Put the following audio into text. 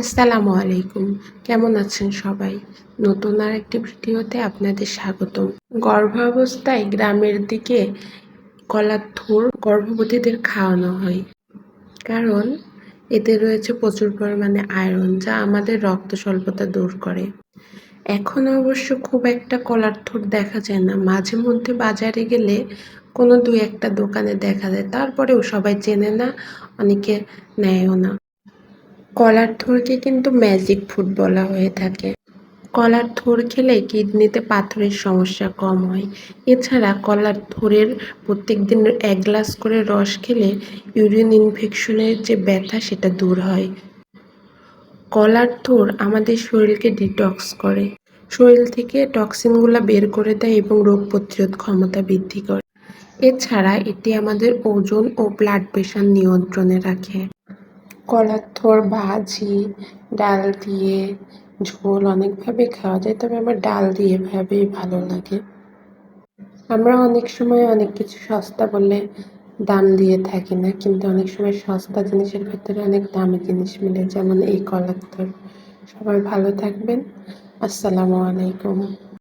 আসসালামু আলাইকুম। কেমন আছেন সবাই? নতুন আর একটি ভিডিওতে আপনাদের স্বাগতম। গর্ভাবস্থায় গ্রামের দিকে কলার থুর গর্ভবতীদের খাওয়ানো হয়। কারণ এতে রয়েছে প্রচুর পরিমাণে আয়রন, যা আমাদের রক্ত স্বল্পতা দূর করে। এখন অবশ্য খুব একটা কলার থুর দেখা যায় না। মাঝে মধ্যে বাজারে গেলে কোনো দু একটা দোকানে দেখা যায়। তারপরেও সবাই চেনে না, অনেকে নেয়ও না। কলার থোরকে কিন্তু ম্যাজিক ফুড বলা হয়ে থাকে। কলার থোর খেলে কিডনিতে পাথরের সমস্যা কম হয়। এছাড়া কলার থোরের প্রত্যেক দিন এক গ্লাস করে রস খেলে ইউরিন ইনফেকশনের যে ব্যথা সেটা দূর হয়। কলার থোর আমাদের শরীরকে ডিটক্স করে। শরীর থেকে টক্সিনগুলো বের করে দেয় এবং রোগ প্রতিরোধ ক্ষমতা বৃদ্ধি করে। এছাড়া এটি আমাদের ওজন ও ব্লাড প্রেশার নিয়ন্ত্রণে রাখে। কলার থোর ভাজি, ডাল দিয়ে ঝোল অনেকভাবে খাওয়া যায়, তবে আমার ডাল দিয়ে ভাবেই ভালো লাগে। আমরা অনেক সময় অনেক কিছু সস্তা বলে দাম দিয়ে থাকি না, কিন্তু অনেক সময় সস্তা জিনিসের ভেতরে অনেক দামি জিনিস মিলে, যেমন এই কলার থোর সবাই ভালো থাকবেন। আসসালামু আলাইকুম।